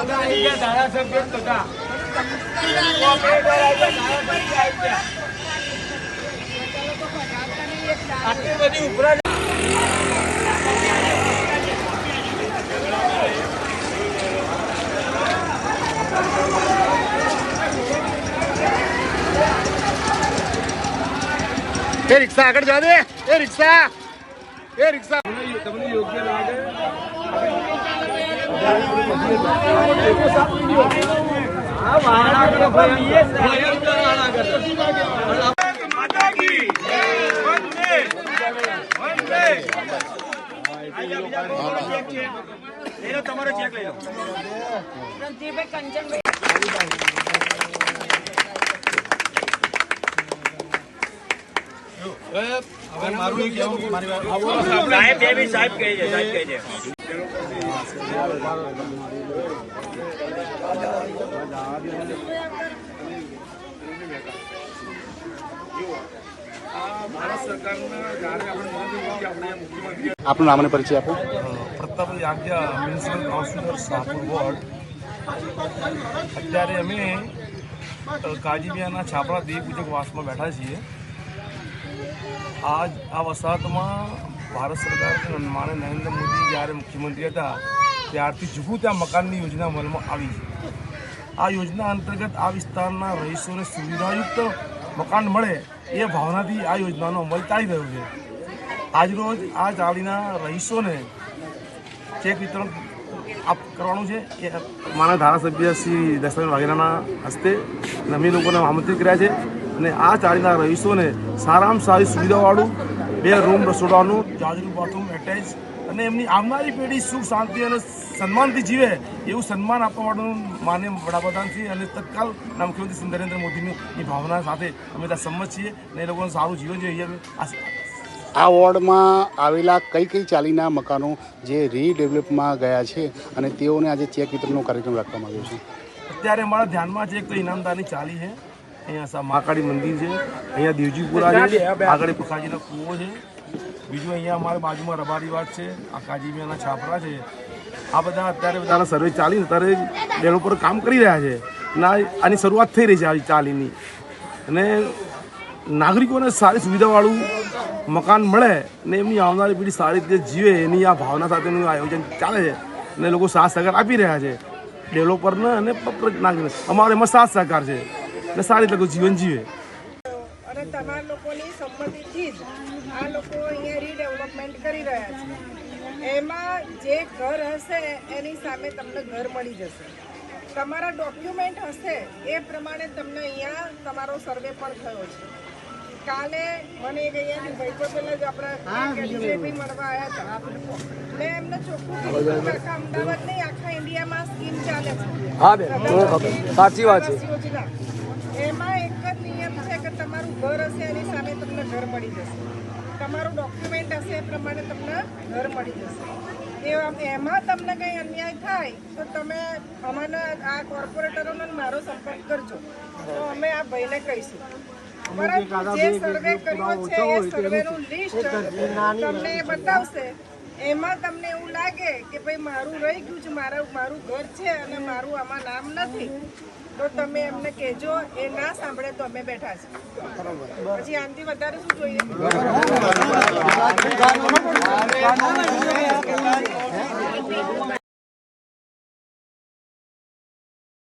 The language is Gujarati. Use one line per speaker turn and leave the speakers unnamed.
આવી ગયા ધારાસભ્ય જ બધા કોર્પોરેટર આવી ગયા, ધારાસભ્ય આવી ગયા. આટલી બધી ઉપરા
એ રિક્ષા આગળ જવા દે એ રિક્ષા એ રિક્ષા
તમને યોગ્ય લાગે હા, વાળા કરો ભાઈ, ભયંકર વાળા કરો. માતા કી વંદે વંદે આઈ જા, બીજા કોઈ કોનો ચેક છે? લઈ લો તમારો ચેક લઈ લો સાહેબ બે બી સાહેબ કહે છે સાહેબ કહે છે
આપનું નામ અને પરિચય આપો
પ્રતાપભાઈ આજ્ઞા મ્યુનિસિપલ કાઉન્સિલર શાહપુર વોર્ડ અત્યારે અમે કાજીબિયાના છાપરા દેવ પૂજક વાસમાં બેઠા છીએ આજ આ વસાહતમાં ભારત સરકાર માને નરેન્દ્ર મોદી જ્યારે મુખ્યમંત્રી હતા, ત્યારથી જુગુ ત્યાં મકાનની યોજના અમલમાં આવી છે. આ યોજના અંતર્ગત આ વિસ્તારના રહીશોને સુવિધાયુક્ત મકાન મળે એ ભાવનાથી આ યોજનાનો અમલ ચાલી રહ્યો છે. આજરોજ આ ચાલીના રહીશોને ચેક વિતરણ આપ, કરવાનું છે. એ મારા ધારાસભ્ય શ્રી દશરથ વાઘેલાના હસ્તે અમે લોકોને આમંત્રિત કર્યા છે. અને આ ચાલીના રહીશોને સારામાં સારી સુવિધાવાળું બે રૂમ રસોડાનું જાજરૂ બાથરૂમ એટેચ અને એમની આવનારી પેઢી સુખ શાંતિ અને સન્માનથી જીવે એવું સન્માન આપવા માટેનું માન્ય વડાપ્રધાન છે અને તત્કાલ મુખ્યમંત્રી શ્રી નરેન્દ્ર મોદીની ભાવના સાથે અમે ત્યાં સંમત છીએ અને એ લોકોને સારું જીવન જોઈએ.
આ વોર્ડમાં આવેલા કઈ કઈ ચાલીના મકાનો જે રીડેવલપમાં ગયા છે અને તેઓને આજે ચેક વિતરણનો કાર્યક્રમ રાખવામાં આવ્યો છે?
અત્યારે અમારા ધ્યાનમાં છે એક તો ઇનામદારની ચાલી છે. અહીંયા મહાકાળી મંદિર છે. અહીંયા દેવજીપુરા છે. આગળ પુખાજીનો કૂવો છે. બીજું અહીંયા અમારે બાજુમાં રબારી વાત છે. આ કાજીમિયાના છાપરા છે. આ બધા અત્યારે બધાના સર્વે ચાલી અત્યારે ડેવલપર કામ કરી રહ્યા છે. ના, આની શરૂઆત થઈ રહી છે આવી ચાલીની. અને નાગરિકોને સારી સુવિધાવાળું મકાન મળે ને એમની આવનારી પેઢી સારી રીતે જીવે, એની આ ભાવના સાથેનું આયોજન ચાલે છે. અને લોકો સાથ સહકાર આપી રહ્યા છે. ડેવલપરને અને નાગરિક અમારે એમાં સાથ સહકાર છે. અને સારી રીતે લોકો જીવન જીવે.
અને તમારા લોકોની સંમતિથી જ આ લોકો અહીંયા રીડેવલપમેન્ટ કરી રહ્યા છે. એમાં જે ઘર હશે એની સામે તમને ઘર મળી જશે. તમારા ડોક્યુમેન્ટ હશે એ પ્રમાણે તમને અહીંયા તમારો સર્વે પણ થયો છે. કાલે મને એક અહીંયાથી ભાઈ પહેલા જ આપણા મળવા આવ્યા હતા. મેં એમને ચોખ્ખું કીધું કે આખા અમદાવાદ નહીં આખા ઇન્ડિયામાં સ્કીમ ચાલે છે.
હા બેન સાચી વાત છે.
એમાં એક જ નિયમ છે કે તમારું ઘર હશે એની સામે તમને ઘર મળી જશે. તમારું ડોક્યુમેન્ટ હશે એ પ્રમાણે તમને ઘર મળી જશે. એ એમાં તમને કંઈ અન્યાય થાય તો તમે અમારા આ કોર્પોરેટરોનો મારો સંપર્ક કરજો. તો અમે આ ભાઈને કહીશું. પરંતુ જે સર્વે કર્યો છે એ સર્વેનું લિસ્ટ તમને બતાવશે. એમાં તમને એવું લાગે કે ભાઈ મારું રહી ગયું છે મારા મારું ઘર છે અને મારું આમાં નામ નથી તો તમે એમને કહેજો એ ના સાંભળે તો અમે બેઠા છીએ. પછી આનાથી વધારે શું જોઈએ?